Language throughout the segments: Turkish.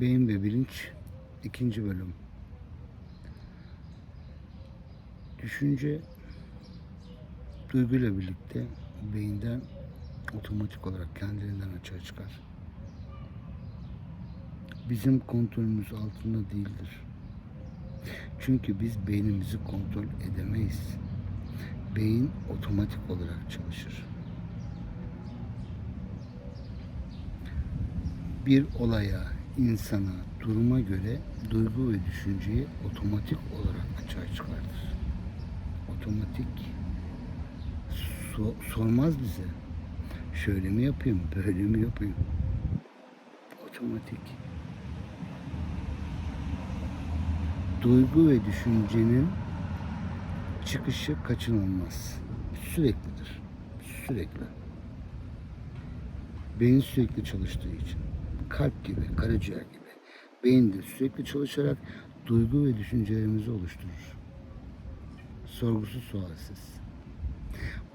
Beyin ve bilinç ikinci bölüm. Düşünce duyguyla birlikte beyinden otomatik olarak kendiliğinden açığa çıkar. Bizim kontrolümüz altında değildir. Çünkü biz beynimizi kontrol edemeyiz. Beyin otomatik olarak çalışır. bir olaya, insana, duruma göre duygu ve düşünceyi otomatik olarak açığa çıkartır. Otomatik so- sormaz bize. Şöyle mi yapayım, böyle mi yapayım? Otomatik. Duygu ve düşüncenin çıkışı kaçınılmaz. Süreklidir. Sürekli. Beyin sürekli çalıştığı için kalp gibi, karaciğer gibi beyin de sürekli çalışarak duygu ve düşüncelerimizi oluşturur. Sorgusuz sualsiz.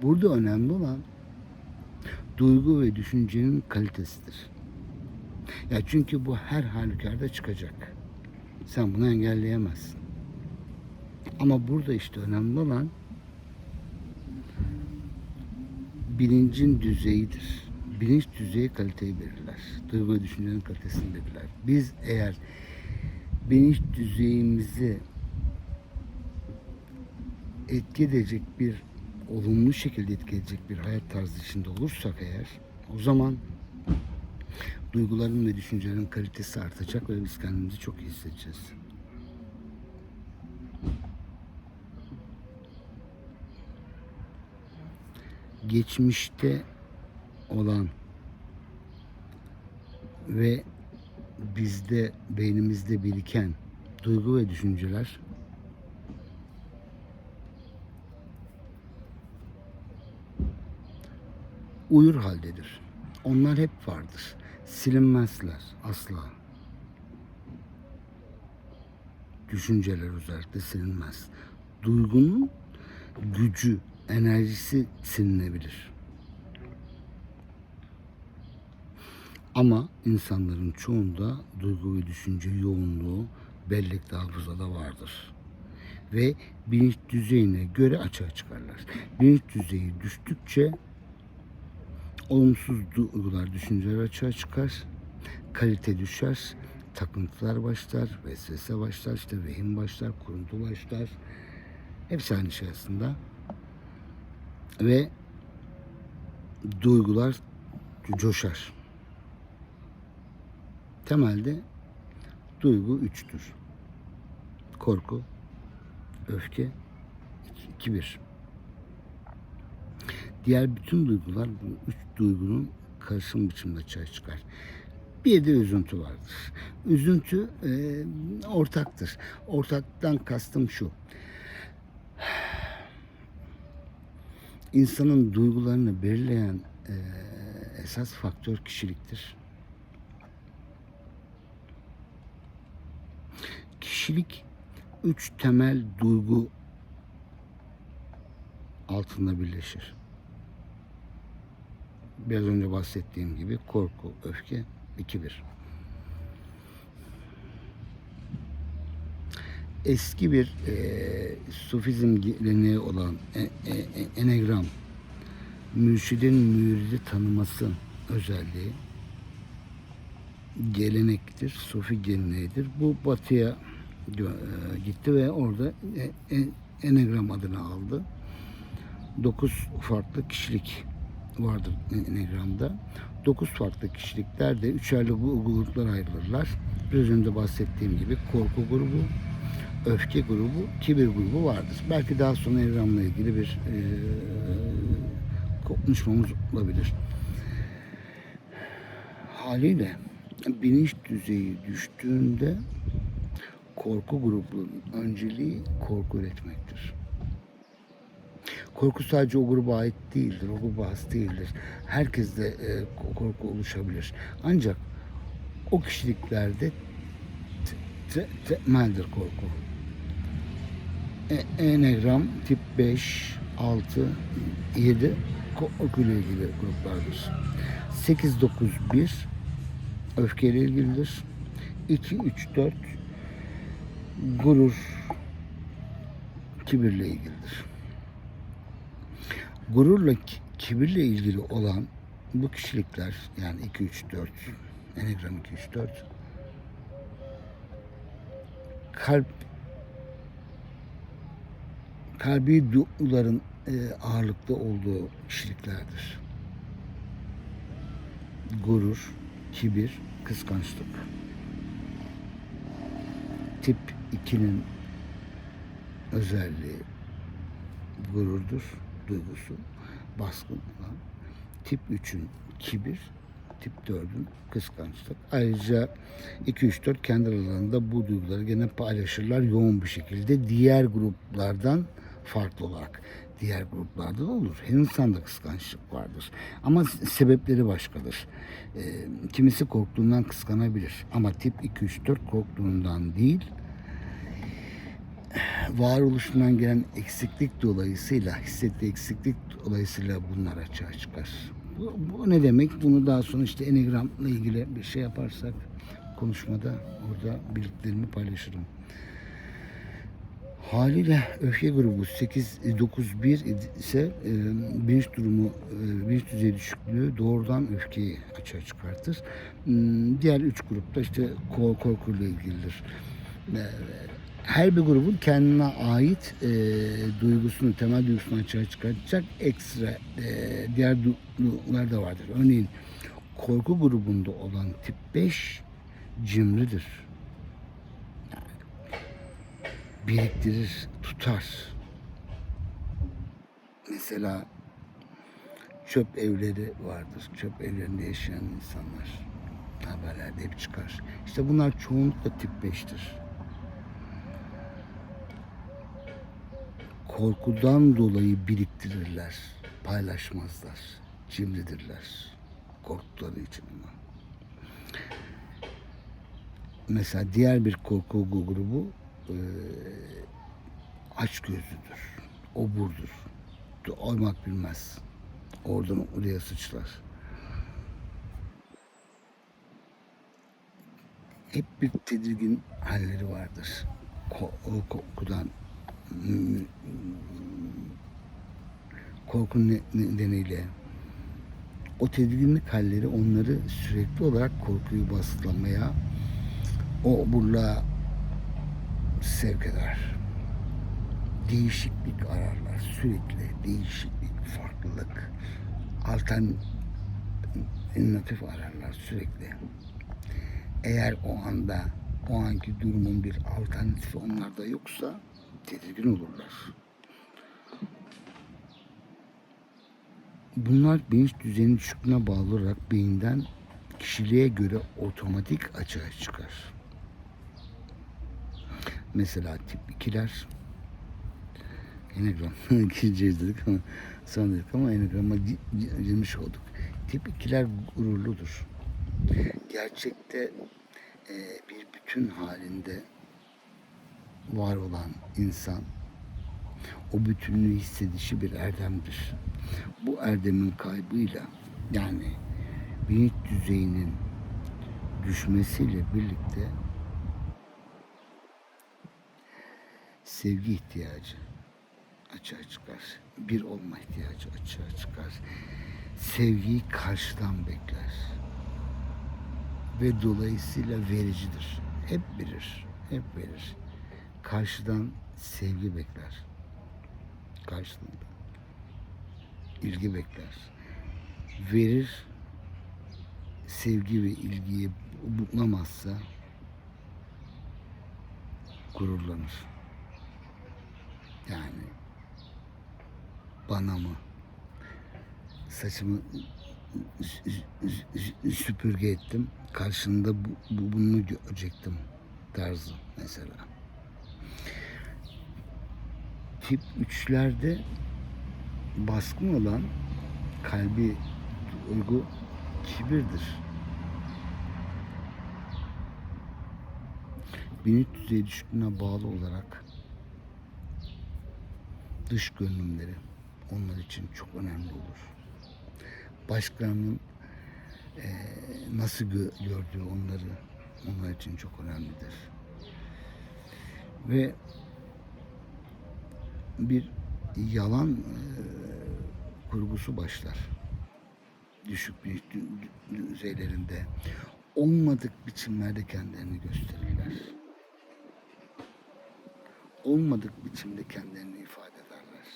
Burada önemli olan duygu ve düşüncenin kalitesidir. Ya çünkü bu her halükarda çıkacak. Sen bunu engelleyemezsin. Ama burada işte önemli olan bilincin düzeyidir. Bilinç düzeyi kaliteyi belirler. Duygu ve düşüncenin kalitesini belirler. Biz eğer bilinç düzeyimizi etki edecek bir olumlu şekilde etki edecek bir hayat tarzı içinde olursak eğer o zaman duyguların ve düşüncelerin kalitesi artacak ve biz kendimizi çok iyi hissedeceğiz. Geçmişte olan ve bizde beynimizde biriken duygu ve düşünceler uyur haldedir. Onlar hep vardır. Silinmezler asla. Düşünceler özellikle silinmez. Duygunun gücü, enerjisi silinebilir. Ama insanların çoğunda duygu ve düşünce yoğunluğu bellekte hafızada vardır. Ve bilinç düzeyine göre açığa çıkarlar. Bilinç düzeyi düştükçe olumsuz duygular, düşünceler açığa çıkar. Kalite düşer. Takıntılar başlar, vesvese başlar, işte vehim başlar, kuruntu başlar. Hepsi aynı şey aslında. Ve duygular coşar. Temelde duygu üçtür. Korku, öfke, kibir. Diğer bütün duygular bu üç duygunun karışım biçiminde açığa çıkar. Bir de üzüntü vardır. Üzüntü e, ortaktır. Ortaktan kastım şu. İnsanın duygularını belirleyen e, esas faktör kişiliktir. Kişilik üç temel duygu altında birleşir. Biraz önce bahsettiğim gibi korku, öfke, kibir. Eski bir e, sufizm geleneği olan e, e, e, enegram, mürşidin müridi tanıması özelliği gelenektir, sufi geleneğidir. Bu batıya gitti ve orada e, e, enegram adını aldı. Dokuz farklı kişilik vardır enegramda. Dokuz farklı kişiliklerde üçerli gruplara ayrılırlar. Biraz önce bahsettiğim gibi korku grubu, öfke grubu, kibir grubu vardır. Belki daha sonra enegramla ilgili bir e, konuşmamız olabilir. Haliyle bilinç düzeyi düştüğünde korku grubunun önceliği korku üretmektir. Korku sadece o gruba ait değildir, o gruba has değildir. Herkeste e, korku oluşabilir. Ancak o kişiliklerde te- te- temeldir korku. E, Enegram tip 5, 6, 7 korkuyla ilgili gruplardır. 8, 9, 1 öfkeyle ilgilidir. 2, 3, 4 gurur, kibirle ilgilidir. Gururla ki- kibirle ilgili olan bu kişilikler yani 2, 3, 4 Enneagram 2, 3, 4 kalp kalbi duyguların e, ağırlıkta olduğu kişiliklerdir. Gurur, kibir, kıskançlık. Tip 2'nin özelliği gururdur, duygusu baskın olan. Tip 3'ün kibir, tip 4'ün kıskançlık. Ayrıca 2 3 4 kendi aralarında bu duyguları gene paylaşırlar yoğun bir şekilde diğer gruplardan farklı olarak. Diğer gruplarda da olur. Her insanda kıskançlık vardır. Ama sebepleri başkadır. Ee, kimisi korktuğundan kıskanabilir. Ama tip 2 3 4 korktuğundan değil, varoluşundan gelen eksiklik dolayısıyla, hissettiği eksiklik dolayısıyla bunlar açığa çıkar. Bu, bu ne demek? Bunu daha sonra işte Enneagram'la ilgili bir şey yaparsak konuşmada orada bildiklerimi paylaşırım. Haliyle öfke grubu 8 9 1 ise e, bilinç durumu e, bilinç düzeyi düşüklüğü doğrudan öfkeyi açığa çıkartır. Hmm, Diğer üç grupta işte ko- korkuyla ilgilidir. E, her bir grubun kendine ait e, duygusunu, temel duygusunu açığa çıkartacak ekstra e, diğer duygular da vardır. Örneğin korku grubunda olan tip 5 cimridir. Biriktirir, tutar. Mesela çöp evleri vardır. Çöp evlerinde yaşayan insanlar haberlerde hep çıkar. İşte bunlar çoğunlukla tip 5'tir. Korkudan dolayı biriktirirler, paylaşmazlar, cimridirler. Korktukları için ama. Mesela diğer bir korku grubu e, açgözlüdür, oburdur, oymak bilmez. Oradan oraya sıçrar. Hep bir tedirgin halleri vardır. Korkudan korku ne- nedeniyle o tedirginlik halleri onları sürekli olarak korkuyu baskılamaya o burla sevk eder. Değişiklik ararlar. Sürekli değişiklik, farklılık, alternatif ararlar sürekli. Eğer o anda o anki durumun bir alternatifi onlarda yoksa tedirgin olurlar. Bunlar bilinç düzeyinin düşüklüğüne bağlı olarak beyinden kişiliğe göre otomatik açığa çıkar. Mesela tip 2'ler Enegram gireceğiz dedik ama sonra dedik ama gi- girmiş olduk. Tip 2'ler gururludur. Gerçekte e, bir bütün halinde var olan insan o bütünlüğü hissedişi bir erdemdir. Bu erdemin kaybıyla yani bilinç düzeyinin düşmesiyle birlikte sevgi ihtiyacı açığa çıkar. Bir olma ihtiyacı açığa çıkar. Sevgiyi karşıdan bekler. Ve dolayısıyla vericidir. Hep verir. Hep verir. Karşıdan sevgi bekler. Karşılığında. ilgi bekler. Verir. Sevgi ve ilgiyi bulamazsa gururlanır. Yani bana mı saçımı sü- sü- süpürge ettim. Karşında bu, bu- bunu görecektim tarzı mesela. Tip 3'lerde baskın olan kalbi duygu kibirdir. Bilinç düzeyi düşüklüğüne bağlı olarak dış görünümleri onlar için çok önemli olur. Başkalarının eee, nasıl gö- gördüğü onları onlar onlar için çok önemlidir. Ve bir yalan e, kurgusu başlar. Düşük dü- düzeylerinde olmadık biçimlerde kendilerini gösterirler. Olmadık biçimde kendilerini ifade ederler.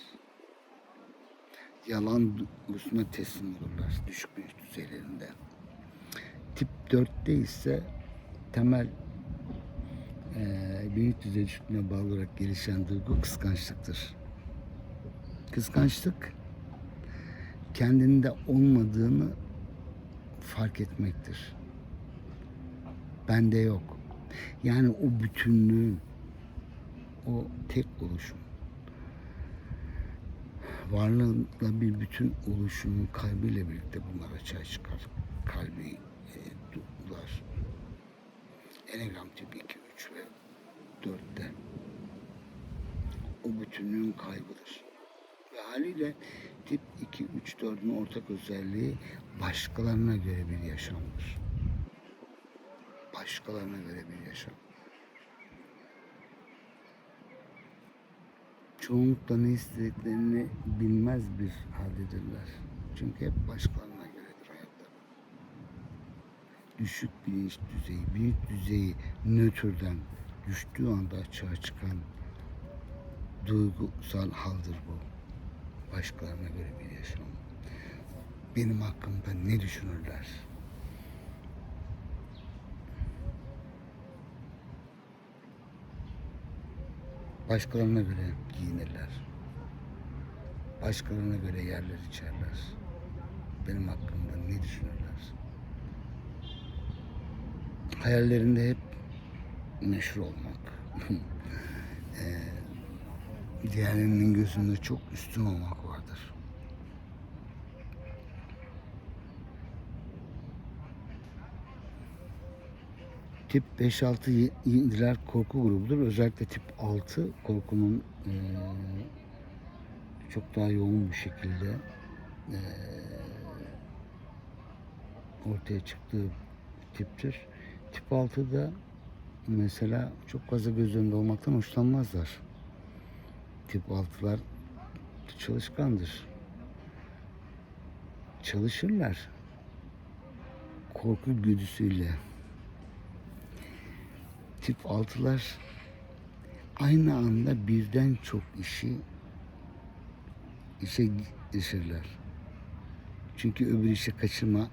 Yalan duygusuna teslim olurlar düşük bilinç düzeylerinde. Tip 4'te ise temel eee bilinç düzey düşüklüğüne bağlı olarak gelişen duygu kıskançlıktır. Kıskançlık kendinde olmadığını fark etmektir. Bende yok. Yani o bütünlüğün, o tek oluşum, varlığıyla bir bütün oluşumun kalbiyle birlikte bunlar açığa çıkar. Kalbi e, duygular. Enegram tip 2, 3 ve 4'te. O bütünlüğün kaybıdır. Ve haliyle tip 2, 3, 4'ün ortak özelliği başkalarına göre bir yaşamdır. Başkalarına göre bir yaşam. Çoğunlukla ne istediklerini bilmez bir haldedirler. Çünkü hep başkalarına göredir hayatları. Düşük bilinç düzeyi, bilinç düzeyi nötrden düştüğü anda açığa çıkan duygusal haldır bu. Başkalarına göre bir yaşam. Benim hakkımda ne düşünürler? Başkalarına göre giyinirler. Başkalarına göre yerler içerler. Benim hakkımda ne düşünürler? Hayallerinde hep meşhur olmak. Eee, diğerlerinin gözünde çok üstün olmak vardır. Tip 5-6 indiler korku grubudur. Özellikle tip 6 korkunun eee, çok daha yoğun bir şekilde eee, ortaya çıktığı tiptir. Tip 6'da mesela çok fazla göz önünde olmaktan hoşlanmazlar. Tip 6'lar çalışkandır. Çalışırlar. Korku güdüsüyle. Tip 6'lar aynı anda birden çok işi işe girişirler. Çünkü öbür işe kaçırma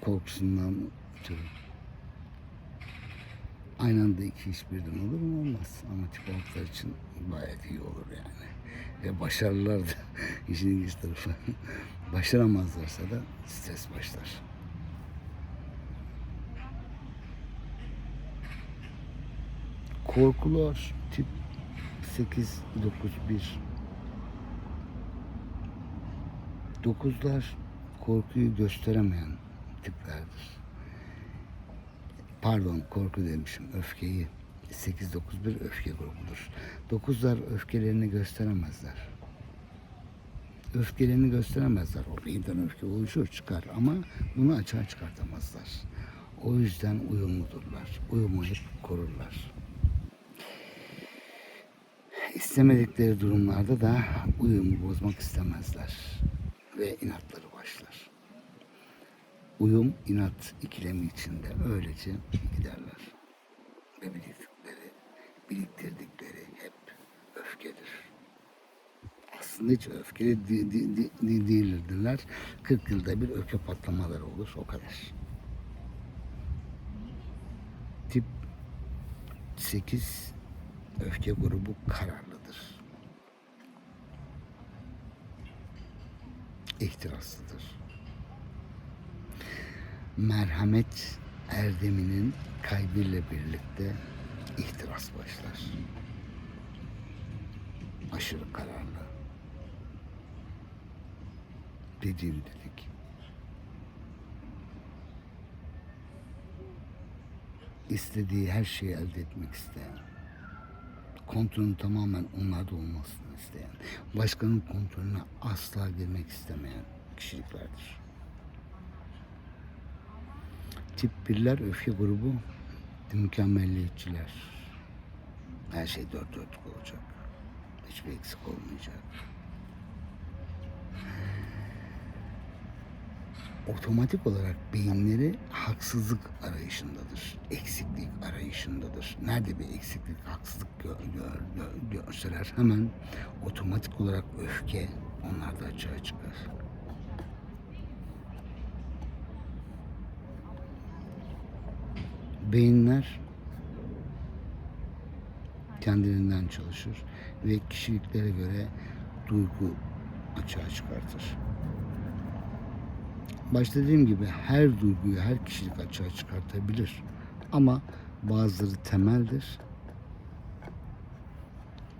korkusundan ötürü. Aynı anda iki iş birden olur mu? Olmaz. Ama tip altlar için gayet iyi olur yani. Ve başarırlar da işin ilginç tarafı. Başaramazlarsa da stres başlar. Korkular tip 8, 9, 1. Dokuzlar korkuyu gösteremeyen tiplerdir pardon korku demişim öfkeyi 8-9-1 öfke grubudur. Dokuzlar öfkelerini gösteremezler. Öfkelerini gösteremezler. O birden öfke oluşur çıkar ama bunu açığa çıkartamazlar. O yüzden uyumludurlar. Uyumu hep korurlar. İstemedikleri durumlarda da uyumu bozmak istemezler. Ve inatları uyum inat ikilemi içinde öylece giderler. Ve biriktirdikleri, biriktirdikleri hep öfkedir. Aslında hiç öfkeli di, di, di, değildirler. 40 yılda bir öfke patlamaları olur o kadar. Tip 8 öfke grubu kararlıdır. İhtiraslıdır merhamet erdeminin kaybıyla birlikte ihtiras başlar. Aşırı kararlı. Dediğim dedik. İstediği her şeyi elde etmek isteyen, kontrolün tamamen onlarda olmasını isteyen, başkanın kontrolüne asla girmek istemeyen kişiliklerdir. Tip 1'ler öfke grubu mükemmelliyetçiler. Her şey dört dörtlük olacak. Hiçbir eksik olmayacak. Otomatik olarak beyinleri haksızlık arayışındadır. Eksiklik arayışındadır. Nerede bir eksiklik, haksızlık gö- gö- gö- görseler hemen otomatik olarak öfke onlarda açığa çıkar. Beyinler kendiliğinden çalışır ve kişiliklere göre duygu açığa çıkartır. Başta dediğim gibi her duyguyu her kişilik açığa çıkartabilir. Ama bazıları temeldir.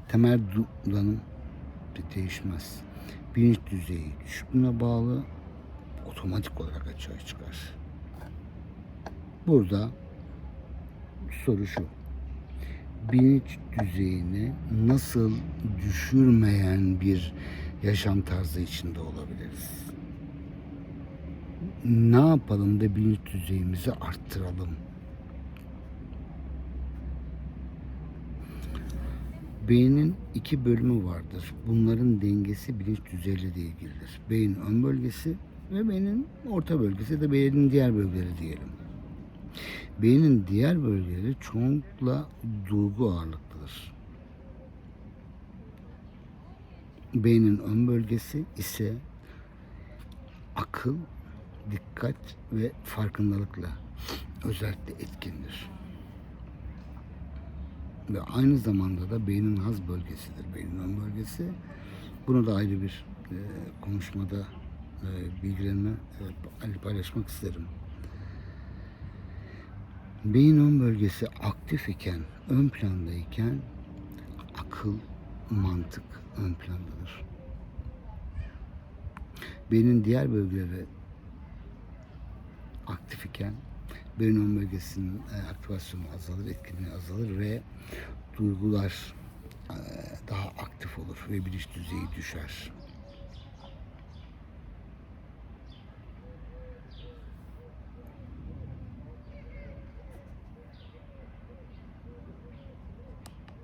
Temel duyguların de değişmez. Bilinç düzeyi düşümüne bağlı otomatik olarak açığa çıkar. Burada soru şu. Bilinç düzeyini nasıl düşürmeyen bir yaşam tarzı içinde olabiliriz? Ne yapalım da bilinç düzeyimizi arttıralım? Beynin iki bölümü vardır. Bunların dengesi bilinç düzeyiyle de ilgilidir. Beyin ön bölgesi ve beynin orta bölgesi de beynin diğer bölgeleri diyelim. Beynin diğer bölgeleri çoğunlukla duygu ağırlıklıdır. Beynin ön bölgesi ise akıl, dikkat ve farkındalıkla özellikle etkindir. Ve aynı zamanda da beynin haz bölgesidir, beynin ön bölgesi. Bunu da ayrı bir e, konuşmada e, bilgilerimi e, paylaşmak isterim. Beyin ön bölgesi aktif iken, ön plandayken akıl, mantık ön plandadır. Beynin diğer bölgeleri aktif iken beyin ön bölgesinin e, aktivasyonu azalır, etkinliği azalır ve duygular e, daha aktif olur ve bilinç düzeyi düşer.